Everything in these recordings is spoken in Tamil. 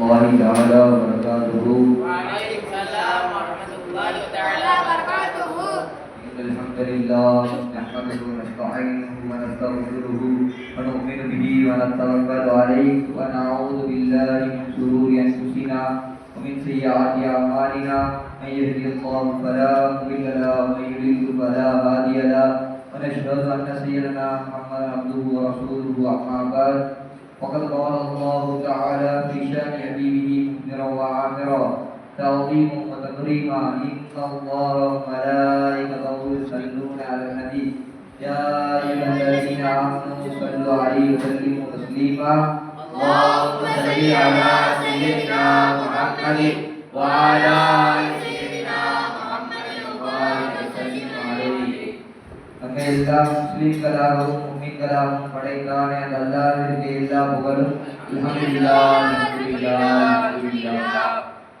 الله تعالى وبركاته وعليكم السلام ورحمة الله تعالى وبركاته إن الحمد لله نحمده ونستعينه ونستغفره ونؤمن به ونتوكل عليه ونعوذ بالله من شرور أنفسنا ومن سيئات أعمالنا من يهده الله فلا مضل له ومن يضلل فلا هادي له ونشهد أن سيدنا محمدا عبده ورسوله أما بعد وقد قال الله تعالى في شان حبيبه منذرا وعامرا. تعظيما وتكريما ان الله وملائكته يصلون على النبي. يا ايها الذين امنوا صلوا عليه وسلموا تسليما. اللهم صل على سيدنا محمد وعلى ال سيدنا محمد وبارك وسلم عليه. فكيف مسلم كلامه மும்மின்களாகவும் படைத்தானே அந்த அல்லாவிற்கு எல்லா புகழும்.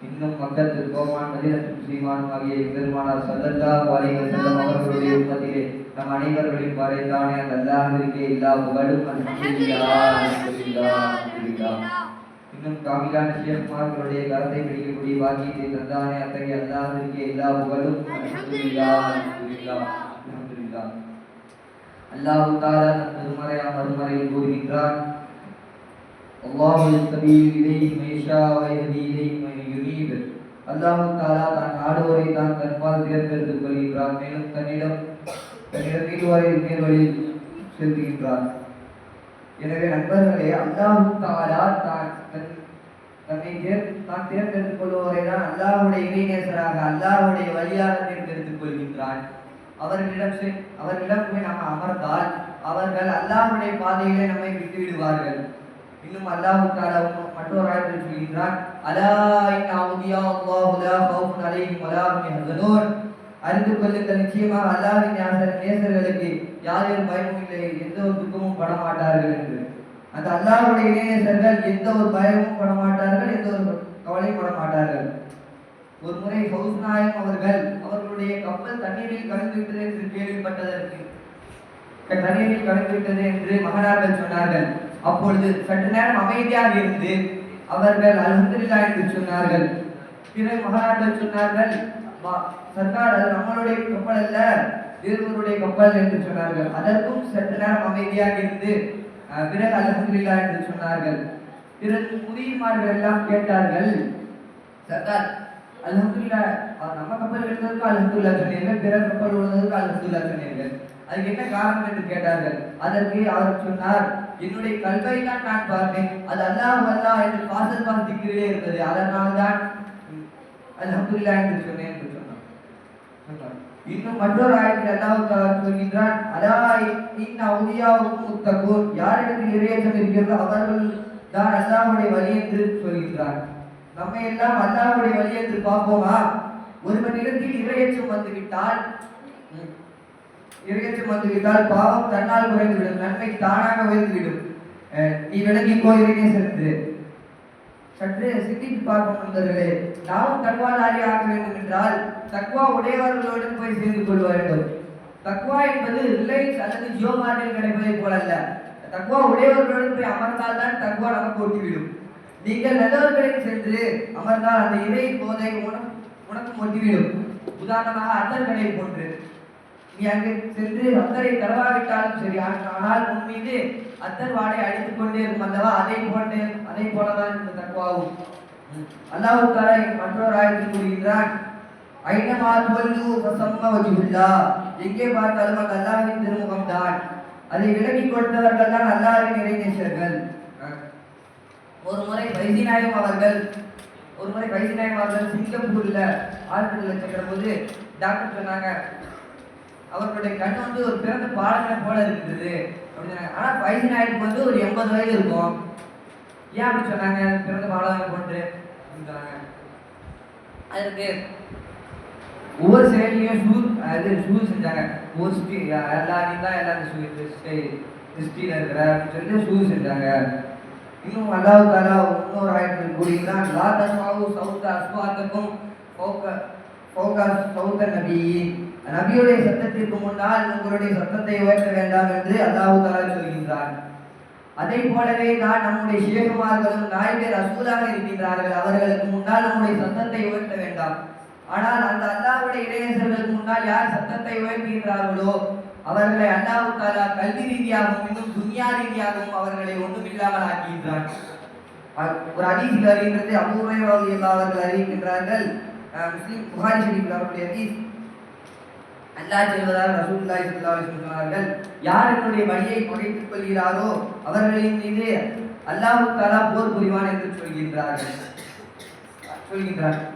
இன்னும் மக்கத்து கோமான் மதினத்து சீமானும் ஆகிய பெருமானார் சல்லல்லாஹு வாரிகள் செல்லும் அவர்களுடைய உம்மத்திலே நம் அனைவர்களையும் படைத்தானே அந்த அல்லாவிற்கு எல்லா புகழும். இன்னும் காமிலான ஷேக்மார்களுடைய கரத்தை பிடிக்கக்கூடிய வாக்கியத்தை தந்தானே அத்தகைய அல்லாவிற்கு எல்லா புகழும். அல்ஹம்துலில்லாஹ். அல்லாஹு தாலா தன் மறுமறையில் கூறுகின்றான். அல்லாஹ் யஸ்தபீ இலைஹி மைஷா வ யஹ்தி யுனீப். தான் தான் தன்பால் தேர்ந்தெடுத்துக் கொள்கின்றான். மேலும் தன்னிடம் தன்னிடம் நீடுவரை நேர்வழியில் செலுத்துகின்றான் எனவே நண்பர்களே அல்லாஹ் தான் தன் தன்னை தேர் தான் தேர்ந்தெடுத்துக் கொள்பவரை தான் அல்லாஹ்வுடைய இணைநேசராக அல்லாஹுடைய வழியாக தேர்ந்தெடுத்துக் கொள்கின்றான். அவர்களிடம் அவர்களிடம் போய் நாம் அமர்ந்தால் அவர்கள் அல்லாஹுடைய பாதையிலே நம்மை விட்டு விடுவார்கள் இன்னும் அல்லாஹ் தஆலா மற்றொரு ஆயத்தில் சொல்கின்றான் அலா இன் அவுலியா அல்லாஹு லா கௌஃபுன் அலைஹிம் வலா ஹும் யஹ்சனூன். அறிந்து கொள்ளுங்கள் நிச்சயமாக அல்லாஹ்வின் நேசர் நேசர்களுக்கு யாரும் பயமும் இல்லை எந்த ஒரு துக்கமும் பட மாட்டார்கள் என்று. அந்த அல்லாஹ்வுடைய இணையர்கள் எந்த ஒரு பயமும் பட மாட்டார்கள் எந்த ஒரு கவலையும் பட ஒரு முறை ஹவுஸ் நாயகம் அவர்கள் அவர்களுடைய கப்பல் தண்ணீரில் கலந்து விட்டது என்று கேள்விப்பட்டதற்கு. தண்ணீரில் கலந்து விட்டது என்று மகனார்கள் சொன்னார்கள். அப்பொழுது சற்று நேரம் அமைதியாக இருந்து அவர்கள் அல்ஹம்துலில்லாஹ் என்று சொன்னார்கள். பிறகு மகனார்கள் சொன்னார்கள் சர்க்கார் அது நம்மளுடைய கப்பல் அல்ல வேறொருடைய கப்பல் என்று சொன்னார்கள். அதற்கும் சற்று நேரம் அமைதியாக இருந்து பிறகு அல்ஹம்துலில்லாஹ் என்று சொன்னார்கள். பிறகு முதியமார்கள் எல்லாம் கேட்டார்கள் சர்க்கார் அலமதுல்லா நம்ம கப்பல் எடுத்ததுக்கு அலமதுல்லா சொன்னீர்கள் பிற கப்பல் உள்ளதுக்கு அலமதுல்லா சொன்னீர்கள். அதுக்கு என்ன காரணம் என்று கேட்டார்கள்? அதற்கு அவர் சொன்னார் என்னுடைய கல்வை தான் நான் பார்த்தேன். அது அல்லாஹ் அல்லாஹ் என்று பாசல் பாசிக்கிறே இருந்தது அதனால் தான் அலமதுல்லா என்று சொன்னேன் என்று சொன்னார். இன்னும் மற்றொரு ஆயத்தில் அல்லாஹ் தஆலா சொல்கின்றான் அலா இன் அவுலியாவுக்கும் முத்தகூன் யாரிடத்தில் இறையச்சம் இருக்கிறதோ அவர்கள் தான் அல்லாஹுடைய வழி என்று சொல்கின்றான் நம்மை எல்லாம் அல்லாஹுடைய வழியத்தில் பார்ப்போமா ஒரு மணி நேரத்தில் இறையச்சம் வந்துவிட்டால் ம், இறையச்சம் வந்துவிட்டால் பாவம் தன்னால் குறைந்துவிடும் நன்மை தானாக உயர்ந்துவிடும். அஹ், நீ விலகிக்கோ சத்து சற்று சிந்தித்து பார்க்கும் நண்பர்களே. நாமும் தக்வாதாரி ஆக வேண்டும் என்றால் தக்வா உடையவர்களோடு போய் சேர்ந்து கொள்ள வேண்டும். தக்வா என்பது ரிலையன்ஸ் அல்லது ஜியோ மார்ட்டில் கிடைப்பதை போல அல்ல தக்வா உடையவர்களோடு போய் அமர்ந்தால் தான் தக்வா நமக்கு ஒட்டிவிடும் நீங்கள் நல்லவர்களில் சென்று அமர்ந்தால் அந்த இறை போதை உனக்கு உனக்கு ஒட்டிவிடும் உதாரணமாக அத்தர்களை போன்று. நீ அங்கு சென்று அத்தரை தரவாவிட்டாலும் சரி ஆனால் உன் மீது அத்தர் வாடை அடித்துக் கொண்டே இருக்கும் அல்லவா? அதை போன்று அதை போலதான் இந்த தக்குவாகும் அல்லாஹு தாரா மற்றொரு ஆயத்தில் கூறுகின்றான். ஐநமா தோல்வி ஃபசம்ம எங்கே பார்த்தாலும் அங்கு அல்லாஹின் திருமுகம் தான் அதை விளங்கி கொடுத்தவர்கள் தான் அல்லாஹின் இறைநேசர்கள் ஒரு முறை வைத்தியநாயகம் அவர்கள் ஒரு முறை வைத்தியநாயகம் அவர்கள் சிங்கப்பூர்ல ஹாஸ்பிட்டல்ல சென்ற போது டாக்டர் சொன்னாங்க அவர்களுடைய கண் வந்து ஒரு பிறந்த பாலனை போல இருக்குது அப்படின்னு ஆனால் ஆனா வைத்தியநாயகம் வந்து ஒரு எண்பது வயது இருக்கும் ஏன் அப்படி சொன்னாங்க பிறந்த பாலனை போன்று அப்படின்னு சொன்னாங்க ஒவ்வொரு செயலையும் ஷூ அது ஷூ செஞ்சாங்க ஒவ்வொரு ஸ்டீ எல்லா நீ தான் எல்லா ஷூ இருக்கிற அப்படின்னு சொல்லிட்டு ஷூ செஞ்சாங்க இன்னும் அல்லாஹ் தாலா இன்னொரு ஆயிரத்தில் கூறுகிறான் லா தஸ்மாவு சவுத்த அஸ்வாத்தக்கும் ஃபௌக ஃபௌக சவுத்த நபி நபியுடைய சத்தத்திற்கு முன்னால் உங்களுடைய சத்தத்தை உயர்த்த வேண்டாம் என்று அல்லாஹு தாலா சொல்கின்றார் அதே போலவே நான் நம்முடைய சிவகுமார்களும் நாயகர் அசூலாக இருக்கின்றார்கள். அவர்களுக்கு முன்னால் நம்முடைய சத்தத்தை உயர்த்த வேண்டாம். ஆனால் அந்த அல்லாவுடைய இளைஞர்களுக்கு முன்னால் யார் சத்தத்தை உயர்த்துகின்றார்களோ அவர்களை அல்லாஹ் தாலா கல்வி ரீதியாகவும் இன்னும் துன்யா ரீதியாகவும் அவர்களை ஒன்றுமில்லாமல் ஆக்கின்றான் ஒரு ஹதீஸில் அறிகின்றது அபூர்வை அவர்கள் அறிவிக்கின்றார்கள். அஹ் முஸ்லிம் புகாரி ஷரீஃபில் அவருடைய அதீஸ் அல்லாஹ் செல்வதால் ரசூல்லாய் ஸல்லல்லாஹு சொன்னார்கள் யார் என்னுடைய வழியை குறைத்துக் கொள்கிறாரோ அவர்களின் மீது அல்லாஹு தஆலா போர் புரிவான் என்று சொல்கின்றார்கள். சொல்கின்றார்கள்.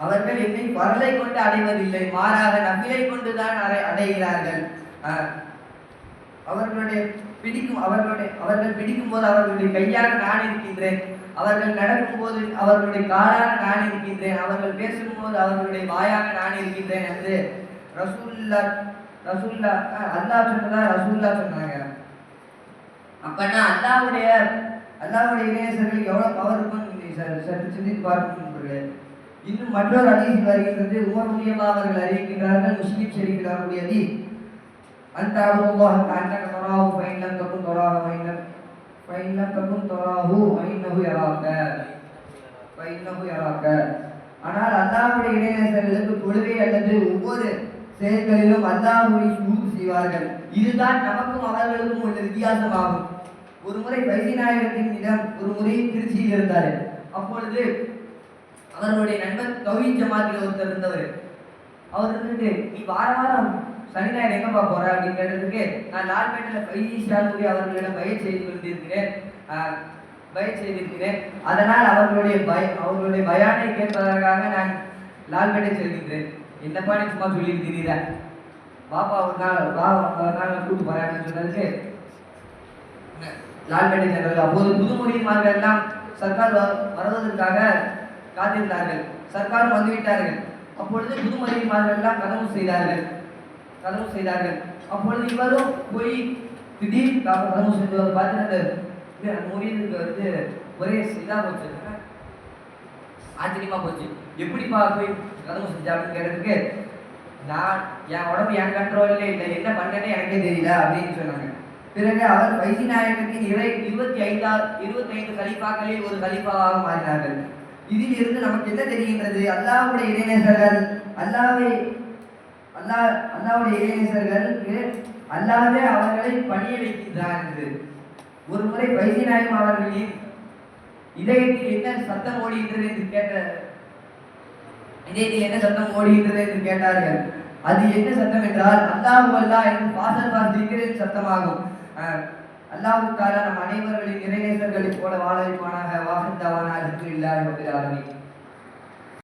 அவர்கள் என்னை பரலை கொண்டு அடைவதில்லை மாறாக நபிலை கொண்டுதான் அடை- அடைகிறார்கள். அவர்களுடைய பிடிக்கும் அவர்களுடைய அவர்கள் பிடிக்கும் போது அவர்களுடைய கையாக நான் இருக்கின்றேன். அவர்கள் நடக்கும் போது அவர்களுடைய காலாக நான் இருக்கின்றேன். அவர்கள் பேசும்போது அவர்களுடைய வாயாக நான் இருக்கின்றேன் என்று ரசூல்லா ரசூல்லா அஹ், அல்லாஹ் சொன்னதா ரசூல்லா சொன்னாங்க. அப்பன்னா அல்லாவுடைய அல்லாவுடைய இணையர்களுக்கு எவ்வளவு பவர் இருக்கும்னு நீங்க சற்று சிந்தித்து பார்க்கணும் இன்னும் மற்றொரு அணி வருகின்றது உமர் மூலியமா அவர்கள் அறிவிக்கின்றார்கள் முஸ்லிம் செல்கிறாருடைய அதி அந்த அனுபவம் தாண்டக தொராஹு ஃபைன்லம் கக்கும் தொராஹு ஃபைன்லம் ஃபைன்லம் கக்கும் தொராஹு ஃபைன்னஹு யராக்க. ஃபைன்னஹு ஆனால் அல்லாஹ்வுடைய இணையர்களுக்கு தொழுகை அல்லது ஒவ்வொரு செயல்களிலும் அல்லாஹ்வுடைய சுமூக செய்வார்கள். இதுதான் நமக்கும் அவர்களுக்கும் உள்ள வித்தியாசமாகும். ஒரு முறை பைசி நாயகத்தின் இடம் ஒரு முறை திருச்சியில் இருந்தார் அப்பொழுது அவர்களுடைய நண்பர் கௌரி ஜமாத்தில் ஒருத்தர் இருந்தவர். அவர் இருந்துட்டு நீ வார வாரம் சனி ஞாயிறு எங்கப்பா போற? அப்படின்னு கேட்டதுக்கு நான் லால்பேட்டையில் பைசாலுடைய அவர்களிடம் பயிர் செய்து கொண்டிருக்கிறேன். பயிர் செய்திருக்கிறேன் அதனால் அவர்களுடைய பய அவர்களுடைய பயானை கேட்பதற்காக நான் லால்பேட்டை செல்கின்றேன். என்னப்பா நீ சும்மா சொல்லியிருக்கிறீரா? பாப்பா ஒரு நாள் பாபா ஒரு நாள் கூட்டு போறேன். அப்படின்னு சொன்னதுக்கு லால்பேட்டை சென்றார்கள் அப்போது புதுமொழிமார்கள் எல்லாம் சர்க்கார் வ- வருவதற்காக காத்திருந்தார்கள். சர்க்காரும் வந்துவிட்டார்கள். அப்பொழுது புதுமதிமார்கள்லாம் எல்லாம் கதவு செய்தார்கள். கதவு செய்தார்கள். அப்பொழுது இவரும் போய் திடீர் கதவு செய்தவர் பார்த்து அந்த முறியதுக்கு வந்து ஒரே இதாக போச்சு. ஆச்சரியமா போச்சு. எப்படிப்பா போய் கதவு செஞ்சா அப்படின்னு கேட்டதுக்கு நான் என் உடம்பு என் கண்ட்ரோல்ல இல்லை. என்ன பண்ணேன்னு எனக்கே தெரியல அப்படின்னு சொன்னாங்க. பிறகு அவர் வைசிநாயகத்தின் இறை இருபத்தி ஐந்தா இருபத்தி ஐந்து கலிப்பாக்களில் ஒரு கலிப்பாவாக மாறினார்கள். இதில் இருந்து நமக்கு என்ன தெரிகின்றது? அல்லாவுடைய இளைஞர்கள் அல்லாவே அல்லா அல்லாவுடைய இளைஞர்களுக்கு அல்லாவே அவர்களை பணிய வைக்கின்றார் என்று. ஒரு முறை வைத்தியநாயகம் அவர்களின் இதயத்தில் என்ன சத்தம் ஓடுகின்றது என்று கேட்ட இதயத்தில் என்ன சத்தம் ஓடுகின்றது என்று கேட்டார்கள். அது என்ன சத்தம் என்றால் அல்லாஹு அல்லாஹ் என்று பாசல் பார்த்திருக்கிறேன் சத்தமாகும். அல்லாவுக்காக நம் அனைவர்களின் இறைநேசர்களைப் போல வாழ வைப்பானாக வாசந்தாவான இல்லாத ரப்பில்